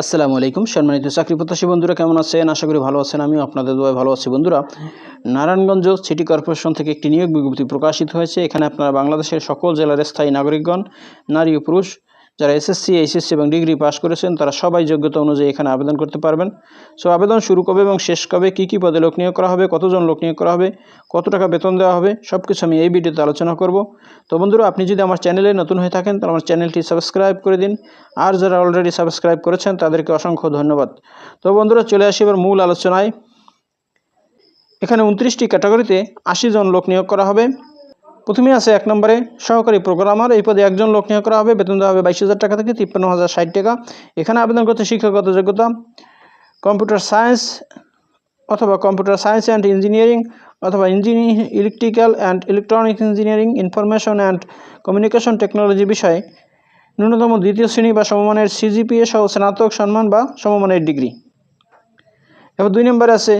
আসসালামু আলাইকুম। সম্মানিত চাকরি প্রত্যাশী বন্ধুরা, কেমন আছেন? আশা করি ভালো আছেন। আমিও আপনাদের দোয়ায় ভালো আছি। বন্ধুরা, নারায়ণগঞ্জ সিটি কর্পোরেশন থেকে একটি নিয়োগ বিজ্ঞপ্তি প্রকাশিত হয়েছে। এখানে আপনারা বাংলাদেশের সকল জেলার স্থায়ী নাগরিকগণ, নারী ও পুরুষ যারা এসএসসি এইচএসসি এবং ডিগ্রি পাস করেছেন, তারা সবাই যোগ্যতা অনুযায়ী এখানে আবেদন করতে পারবেন। সো, আবেদন শুরু কবে এবং শেষ কবে, কী কী পদে লোক নিয়োগ করা হবে, কতজন লোক নিয়োগ করা হবে, কত টাকা বেতন দেওয়া হবে সব কিছু আমি এই ভিডিওতে আলোচনা করব। তো বন্ধুরা, আপনি যদি আমার চ্যানেলে নতুন হয়ে থাকেন, তাহলে আমার চ্যানেলটি সাবস্ক্রাইব করে দিন। আর যারা অলরেডি সাবস্ক্রাইব করেছেন, তাদেরকে অসংখ্য ধন্যবাদ। তো বন্ধুরা, চলে আসি এবার মূল আলোচনায়। এখানে উনত্রিশটি ক্যাটাগরিতে আশি জন লোক নিয়োগ করা হবে। প্রথমে আছে এক নম্বরে, সহকারী প্রোগ্রামার। এই পদে একজন লোক নিয়োগ করা হবে। বেতন দেওয়া হবে বাইশ হাজার টাকা থেকে তিপ্পান্ন হাজার ষাট টাকা। এখানে আবেদন করতে শিক্ষাগত যোগ্যতা, কম্পিউটার সায়েন্স অথবা কম্পিউটার সায়েন্স অ্যান্ড ইঞ্জিনিয়ারিং অথবা ইঞ্জিনি, electrical and electronics engineering, information and communication technology বিষয়ে ন্যূনতম দ্বিতীয় শ্রেণি বা সমমানের সিজিপিএ সহ স্নাতক সম্মান বা সমমানের ডিগ্রি। এবার দুই নম্বরে আছে,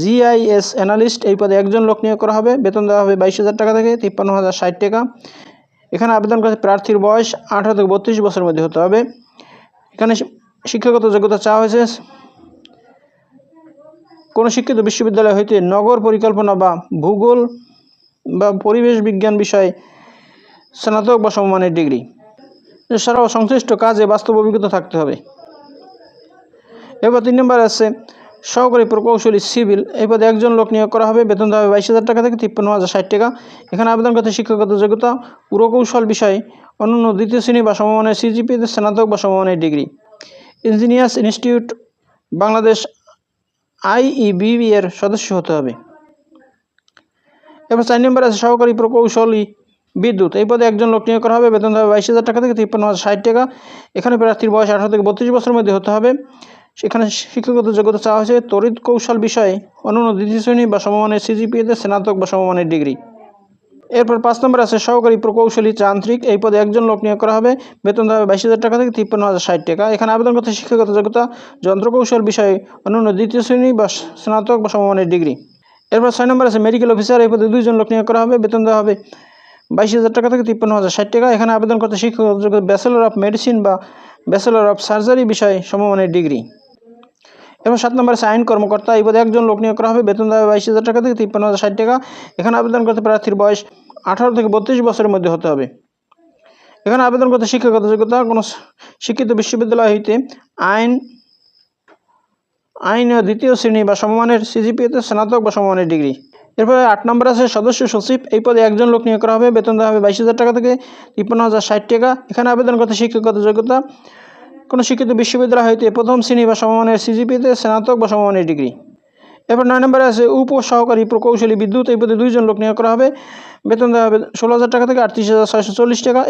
জিআইএস অ্যানালিস্ট, এই পদে একজন লোক নিয়োগ করা হবে, বেতন দেওয়া হবে বাইশ হাজার টাকা থেকে তিপ্পান্ন হাজার ষাট টাকা। এখানে আবেদন করতে প্রার্থীর বয়স আঠারো থেকে বত্রিশ বছরের মধ্যে হতে হবে। এখানে শিক্ষাগত যোগ্যতা চাওয়া হয়েছে। কোনো শিক্ষিত বিশ্ববিদ্যালয় হইতে নগর পরিকল্পনা বা ভূগোল বা পরিবেশ বিজ্ঞান বিষয়ে স্নাতক বা সমমানের ডিগ্রি। এছাড়াও সংশ্লিষ্ট কাজে বাস্তব অভিজ্ঞতা থাকতে হবে। এবার তিন নম্বর আছে সহকারী প্রকৌশলী সিভিল। এই পদে একজন লোক নিয়োগ করা হবে। বেতন দেওয়া হবে বাইশ হাজার টাকা থেকে তিপ্পান্ন হাজার ষাট টাকা। এখানে আবেদন করতে শিক্ষাগত যোগ্যতা পুরকৌশল বিষয়ে অন্যান্য দ্বিতীয় শ্রেণি বা সমমানের সিজিপিতে স্নাতক বা সমমানের degree. Engineers institute, Bangladesh IEBB এর সদস্য হতে হবে। এবার চার নম্বর আছে সহকারী প্রকৌশলী বিদ্যুৎ। এই পদে একজন লোক নিয়োগ করা হবে। বেতন হবে বাইশ হাজার টাকা থেকে তিপ্পান্ন হাজার ষাট টাকা। এখানে প্রার্থীর বয়স আঠারো থেকে বত্রিশ বছরের মধ্যে হতে হবে। সেখানে শিক্ষাগত যোগ্যতা চাওয়া হয়েছে তড়িৎ কৌশল বিষয়ে অন্যান্য দ্বিতীয় শ্রেণি বা সমমানের সিজিপিএতে স্নাতক বা সমমানের ডিগ্রি। এরপর পাঁচ নম্বর আছে, সহকারী প্রকৌশলী যান্ত্রিক। এই পদে একজন লোক নিয়োগ করা হবে। বেতন হবে বাইশ হাজার টাকা থেকে তিপ্পান্ন হাজার ষাট টাকা। এখানে আবেদন করতে শিক্ষাগত যোগ্যতা যন্ত্রকৌশল বিষয়ে অন্যান্য দ্বিতীয় শ্রেণি বা স্নাতক বা সমমানের ডিগ্রি। এরপর ছয় নম্বর আছে, মেডিকেল অফিসার। এই পদে দুইজন লোক নিয়োগ করা হবে। বেতন দেওয়া হবে বাইশ হাজার টাকা থেকে তিপ্পান্ন হাজার ষাট টাকা। এখানে আবেদন করতে শিক্ষাগত যোগ্যতা ব্যাচেলর অফ মেডিসিন বা ব্যাচেলর অফ সার্জারি বিষয়ে সমমানের ডিগ্রি। এবং সাত নম্বরে আইন কর্মকর্তা, এই পদে একজন লোক নিয়োগ করা হবে। বেতন দেওয়া বাইশ হাজার টাকা থেকে তিপ্পান্ন হাজার ষাট টাকা। এখানে আবেদন করতে প্রার্থীর বয়স আঠারো থেকে বত্রিশ বছরের মধ্যে হতে হবে। এখানে আবেদন করতে শিক্ষাগত যোগ্যতা, কোনো শিক্ষিত বিশ্ববিদ্যালয় হইতে আইন আইন দ্বিতীয় শ্রেণি বা সমমানের সিজিপিএতে স্নাতক বা সমমানের ডিগ্রি। এরপরে আট নম্বর আছে সদস্য সচিব, এই পদে একজন লোক নিয়োগ করা হবে। বেতন দেওয়া হবে বাইশ হাজার টাকা থেকে তিপ্পান্ন হাজার ষাট টাকা। এখানে আবেদন করতে শিক্ষাগত যোগ্যতা কোনো শিক্ষিত বিশ্ববিদ্যালয় হইতে প্রথম শ্রেণি বা সমমানের সিজিপিতে স্নাতক বা সমমানের ডিগ্রি। এরপর নয় নম্বরে আছে উপ সহকারী প্রকৌশলী বিদ্যুৎ, এই পদে দুইজন লোক নিয়োগ করা হবে। বেতন দেওয়া হবে ষোলো হাজার টাকা থেকে আটত্রিশ হাজার ছয়শো চল্লিশ টাকা।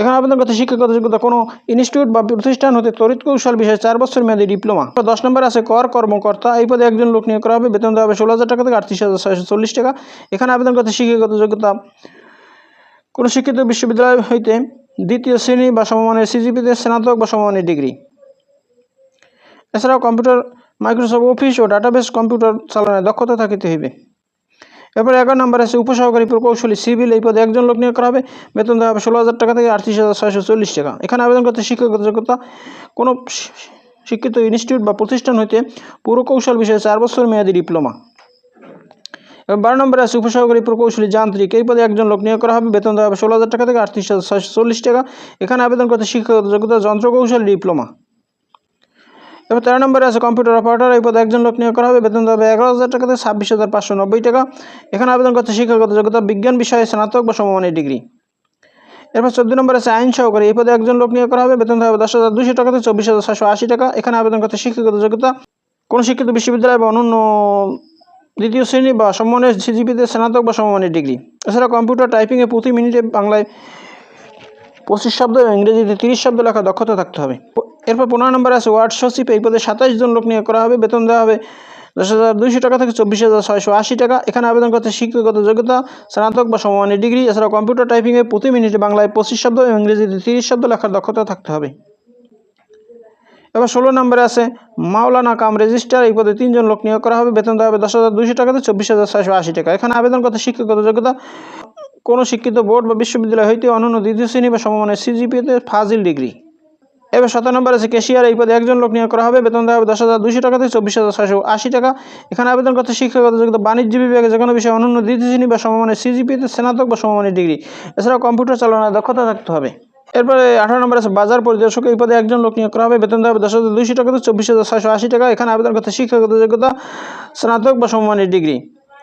এখানে আবেদন করতে শিক্ষাগত যোগ্যতা কোনো ইনস্টিটিউট বা প্রতিষ্ঠান হতে তড়িৎ কৌশল বিষয়ে চার বছর মেয়াদী ডিপ্লোমা। দশ নম্বর আছে কর কর্মকর্তা, এই পদে একজন লোক নিয়োগ করা হবে। বেতন দেওয়া হবে ষোলো হাজার টাকা থেকে আটত্রিশ হাজার ছয়শো চল্লিশ টাকা। এখানে আবেদন করতে শিক্ষাগত যোগ্যতা কোনো শিক্ষিত বিশ্ববিদ্যালয় হইতে দ্বিতীয় শ্রেণি বা সমমানের সিজিপিতে স্নাতক বা সমমানের ডিগ্রি। এছাড়াও কম্পিউটার, মাইক্রোসফট অফিস ও ডাটাবেস কম্পিউটার চালানোর দক্ষতা থাকিতে হইবে। এরপরে এগারো নম্বর আছে উপসহকারী প্রকৌশলী সিভিল। এই পদে একজন লোক নিয়োগ করা হবে। বেতন দেওয়া হবে ষোলো হাজার টাকা থেকে আটত্রিশ হাজার ছয়শো চল্লিশ টাকা। এখানে আবেদন করতে শিক্ষাগত যোগ্যতা, কোনো শিক্ষিত ইনস্টিটিউট বা প্রতিষ্ঠান হইতে পুরকৌশল বিষয়ে চার বছর মেয়াদী ডিপ্লোমা। বারো নম্বরে আছে, উপসহকারী প্রকৌশলী যান্ত্রিক। এই পদে একজন লোক নিয়োগ করা হবে। বেতন দেওয়া হবে ষোলো হাজার টাকা থেকে আটত্রিশ চল্লিশ টাকা। এখানে আবেদন করতে শিক্ষাগত যোগ্যতা যন্ত্রকৌশল ডিপ্লোমা। এবার তেরো নম্বরে আছে, কম্পিউটার অপারেটর। এই পদে একজন লোক নিয়োগ করা হবে। বেতন দেওয়া হবে এগারো হাজার টাকা থেকে ছাব্বিশ হাজার পাঁচশো নব্বই টাকা। এখানে আবেদন করতে শিক্ষাগত যোগ্যতা বিজ্ঞান বিষয়ে স্নাতক বা সমমানের ডিগ্রি। এরপর চোদ্দ নম্বর আছে, আইন সহকারী। এই পদে একজন লোক নিয়োগ করা হবে। বেতন হবে দশ হাজার দুশো টাকা থেকে চব্বিশ হাজার ছশো আশি টাকা। এখানে আবেদন করতে শিক্ষাগত যোগ্যতা কোনো শিক্ষিত বিশ্ববিদ্যালয় বা অন্যান্য দ্বিতীয় শ্রেণি বা সমমানের সিজিপিতে স্নাতক বা সমমানের ডিগ্রি। এছাড়া কম্পিউটার টাইপিংয়ে প্রতি মিনিটে বাংলায় পঁচিশ শব্দ এবং ইংরেজিতে তিরিশ শব্দ লেখা দক্ষতা থাকতে হবে। এরপর পনেরো নম্বর আছে ওয়ার্ড সচিব। এই পদে সাতাশ জন লোক নিয়োগ করা হবে। বেতন দেওয়া হবে দশ হাজার দুইশো টাকা থেকে চব্বিশ হাজার ছয়শো আশি টাকা। এখানে আবেদন করতে শিক্ষাগত যোগ্যতা, স্নাতক বা সমমানের ডিগ্রি। এছাড়া কম্পিউটার টাইপিংয়ে প্রতি মিনিটে বাংলায় পঁচিশ শব্দ এবং ইংরেজিতে তিরিশ শব্দ লেখার দক্ষতা থাকতে হবে। এবার ষোলো নম্বরে আছে, মাওলানা কাম রেজিস্টার, এই পদে তিনজন লোক নিয়োগ করা হবে। বেতন দেওয়া হবে দশ হাজার দুশো টাকা থেকে চব্বিশ হাজার ছয়শো আশি টাকা। এখানে আবেদন করতে শিক্ষাগত যোগ্যতা কোনো শিক্ষিত বোর্ড বা বিশ্ববিদ্যালয় হইতে অন্যান্য দ্বিতীয় শ্রেণি বা সমমানের সিজিপিতে ফাজিল ডিগ্রি। এবার সতেরো নম্বর আছে, কেশিয়ার, এই পদে একজন লোক নিয়োগ করা হবে। বেতন দেওয়া হবে দশ হাজার দুশো টাকা থেকে চব্বিশ হাজার ছয়শো আশি টাকা। এখানে আবেদন করতে শিক্ষাগত যোগ্যতা বাণিজ্য বিভাগে যে কোনো বিষয়ে অনন্য দ্বিতীয় শ্রেণি বা সমমানের সিজিপিতে স্নাতক বা সমমানের ডিগ্রি। এছাড়াও কম্পিউটার চালানোর দক্ষতা থাকতে হবে। এরপরে আঠারো নম্বর আছে, বাজার পরিদর্শক এই পদে একজন লোক নিয়োগ করা হবে। বেতন দেওয়া হবে দশ হাজার দুইশো টাকা, চব্বিশ হাজার ছয়শো আশি টাকা। এখানে আবেদন করতে শিক্ষাগত যোগ্যতা, স্নাতক বা সমমানের ডিগ্রি।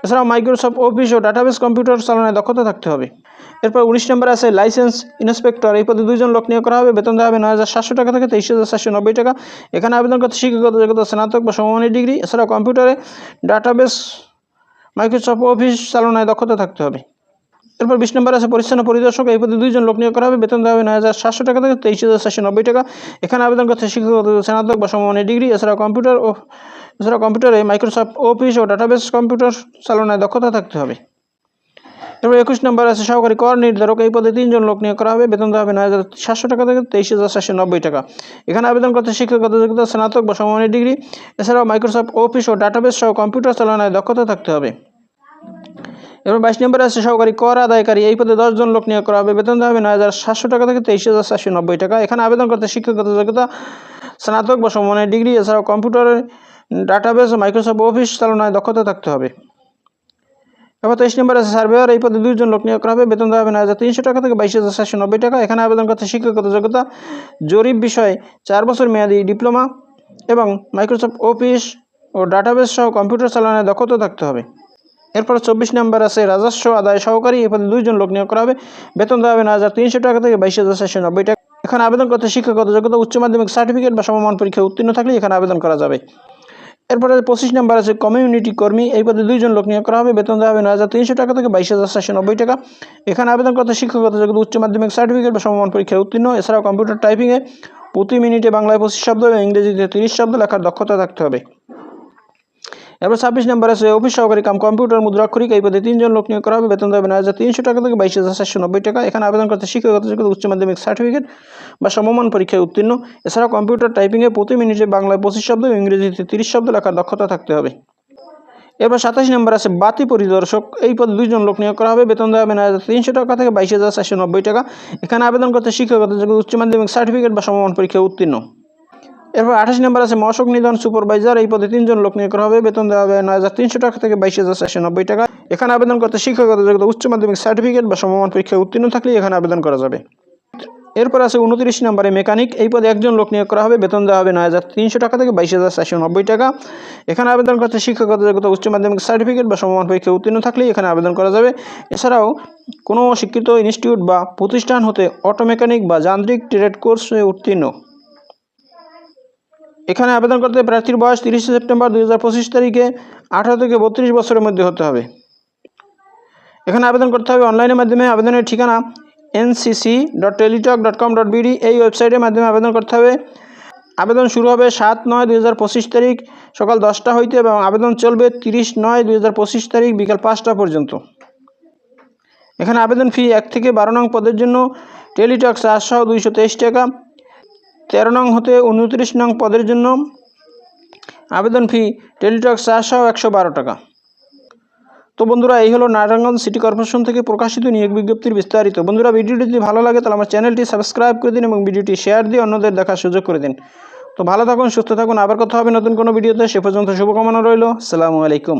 এছাড়াও মাইক্রোসফট অফিস ও ডাটাবেস কম্পিউটার চালানোর দক্ষতা থাকতে হবে। এরপর উনিশ নম্বর আছে লাইসেন্স ইন্সপেক্টর এই পদে দুজন লোক নিয়োগ করা হবে। বেতন দেওয়া হবে নয় হাজার সাতশো টাকা থেকে তেইশ হাজার সাতশো নব্বই টাকা। এখানে আবেদন করতে শিক্ষাগত যোগ্যতা, স্নাতক বা সমমানের ডিগ্রি। এছাড়াও কম্পিউটারে ডাটাবেস মাইক্রোসফট অফিস চালনায় দক্ষতা থাকতে হবে। এরপর বিশ নম্বর আছে, পরিচ্ছন্ন পরিদর্শক, এই পদে দুইজন লোক নিয়োগ করা হবে। বেতন দেওয়া হবে নয় হাজার সাতশো টাকা থেকে তেইশ হাজার সাতশো নব্বই টাকা। এখানে আবেদন করতে শিক্ষাগত স্নাতক বা সমমানের ডিগ্রি এছাড়া কম্পিউটার ও এছাড়া কম্পিউটারে মাইক্রোসফট অফিস ও ডাটাবেস কম্পিউটার চালনায় দক্ষতা থাকতে হবে। এরপর একুশ নম্বর আছে, সহকারী কর নির্ধারক, এই পদে তিনজন লোক নিয়োগ করা হবে। বেতন দেওয়া হবে নয় হাজার সাতশো টাকা থেকে তেইশ হাজার সাতশো নব্বই টাকা। এখানে আবেদন করতে শিক্ষাগত যোগ্যতা স্নাতক বা সমমানের ডিগ্রি, এছাড়াও মাইক্রোসফট অফিস ও ডাটাবেস সহ কম্পিউটার চালনায় দক্ষতা থাকতে হবে। এবার বাইশ নম্বরে আছে, সহকারী কর আদায়কারী। এই পদে দশজন লোক নিয়োগ করা হবে। বেতন হবে নয় হাজার সাতশো টাকা থেকে তেইশ হাজার সাতশো নব্বই টাকা। এখানে আবেদন করতে শিক্ষাগত যোগ্যতা স্নাতক বা সমমানের ডিগ্রি, এছাড়াও কম্পিউটারের ডাটাবেস ও মাইক্রোসফট অফিস চালনায় দক্ষতা থাকতে হবে। এবার তেইশ নম্বর আছে, সার্ভেয়ার। এই পদে দুইজন লোক নিয়োগ করা হবে। বেতন দেওয়া হবে নয় হাজার তিনশো টাকা থেকে বাইশ হাজার সাতশো নব্বই টাকা। এখানে আবেদন করতে শিক্ষাগত যোগ্যতা জরিপ বিষয়ে চার বছর মেয়াদী ডিপ্লোমা এবং মাইক্রোসফট অফিস ও ডাটাবেস সহ কম্পিউটার চালানোর দক্ষতা থাকতে হবে। এরপর চব্বিশ নম্বর আছে, রাজস্ব আদায় সহকারী এই পদে দুইজন লোক নিয়োগ করা হবে। বেতন দেওয়া হবে নয় হাজার তিনশো টাকা থেকে বাইশ হাজার সাতশো নব্বই টাকা। এখানে আবেদন করতে শিক্ষাগত যোগ্যতা, উচ্চ মাধ্যমিক সার্টিফিকেট বা সমমান পরীক্ষায় উত্তীর্ণ থাকলে এখানে আবেদন করা যাবে। এরপরে পঁচিশ নম্বর আছে কমিউনিটি কর্মী, এই পদে দুইজন লোক নিয়োগ করা হবে। বেতন দেওয়া হবে নয় হাজার তিনশো টাকা থেকে বাইশ হাজার সাতশো নব্বই টাকা। এখানে আবেদন করতে শিক্ষাগত যোগ্যতা, উচ্চ মাধ্যমিক সার্টিফিকেট বা সমমান পরীক্ষায় উত্তীর্ণ। এছাড়াও কম্পিউটার টাইপিংয়ে প্রতি মিনিটে বাংলায় পঁচিশ শব্দ এবং ইংরেজিতে তিরিশ শব্দ লেখার দক্ষতা থাকতে হবে। এরপর ছাব্বিশ নম্বর আছে, অফিস সহকারী কাম, কম্পিউটার মুদ্রাক্ষরিক এই পদে তিনজন লোক নিয়োগ করা হবে। বেতন দেবে নয় হাজার তিনশো টাকা থেকে বাইশ হাজার সাতশো নব্বই টাকা। এখানে আবেদন করতে শিক্ষাগত যোগ্যতা, উচ্চ মাধ্যমিক সার্টিফিকেট বা সমমান পরীক্ষায় উত্তীর্ণ। এছাড়াও কম্পিউটার টাইপিংয়ে প্রতি মিনিটে বাংলায় পঁচিশ শব্দ ইংরেজিতে তিরিশ শব্দ লেখার দক্ষতা থাকতে হবে। এবার সাতাশ নম্বর আছে, বাতি পরিদর্শক, এই পদে দুইজন লোক নিয়োগ করা হবে। বেতন দেওয়া হবে নয় হাজার তিনশো টাকা থেকে বাইশ হাজার চারশো নব্বই টাকা। এখানে আবেদন করতে শিক্ষাগত যোগ্যতা, উচ্চ মাধ্যমিক সার্টিফিকেট বা সমমান পরীক্ষায় উত্তীর্ণ। এরপর আঠাশ নম্বর আছে, মশক নিধন সুপারভাইজার, এই পদে তিনজন লোক নিয়োগ করা হবে। বেতন দেওয়া হবে নয় হাজার তিনশো টাকা থেকে বাইশ হাজার চারশো নব্বই টাকা। এখানে আবেদন করতে শিক্ষাগত যোগ্যতা, উচ্চ মাধ্যমিক সার্টিফিকেট বা সমমান পরীক্ষায় উত্তীর্ণ থাকলে এখানে আবেদন করা যাবে। এরপর আছে উনত্রিশ নম্বরে মেকানিক, এই পদে একজন লোক নিয়োগ করা হবে। বেতন দেওয়া হবে নয় হাজার তিনশো টাকা থেকে বাইশ হাজার চারশো নব্বই টাকা। এখানে আবেদন করতে শিক্ষাগত যোগ্যতা, উচ্চ মাধ্যমিক সার্টিফিকেট বা সমমান পরীক্ষায় উত্তীর্ণ থাকলে এখানে আবেদন করা যাবে। এছাড়াও কোনো শিক্ষিত ইনস্টিটিউট বা প্রতিষ্ঠান হতে অটো মেকানিক বা যান্ত্রিক ট্রেড কোর্সে উত্তীর্ণ। এখানে আবেদন করতে প্রার্থীর বয়স তিরিশে সেপ্টেম্বর দুই হাজার পঁচিশ তারিখে আঠারো থেকে বত্রিশ বছরের মধ্যে হতে হবে। এখানে আবেদন করতে হবে অনলাইনের মাধ্যমে। আবেদনের ঠিকানা NCC dot Teletalk dot com dot BD এই ওয়েবসাইটের মাধ্যমে আবেদন করতে হবে। আবেদন শুরু হবে সাত নয় দুই তারিখ সকাল দশটা হইতে এবং আবেদন চলবে তিরিশ নয় দুই তারিখ বিকাল পাঁচটা পর্যন্ত। এখানে আবেদন ফি এক থেকে বারো নং পদের জন্য। টেলিটক চারশো দুইশো টাকা। তেরো নং হতে উনত্রিশ নং পদের জন্য আবেদন ফি টেলিটক চারশো একশো বারো টাকা। তো বন্ধুরা, এই হলো নারায়ণগঞ্জ সিটি কর্পোরেশন থেকে প্রকাশিত নিয়োগ বিজ্ঞপ্তির বিস্তারিত। বন্ধুরা, ভিডিওটি যদি ভালো লাগে, তাহলে আমার চ্যানেলটি সাবস্ক্রাইব করে দিন এবং ভিডিওটি শেয়ার দিয়ে অন্যদের দেখার সুযোগ করে দিন। তো ভালো থাকুন, সুস্থ থাকুন, আবার কথা হবে নতুন কোনো ভিডিওতে। সে পর্যন্ত শুভকামনা রইল। সালামু আলাইকুম।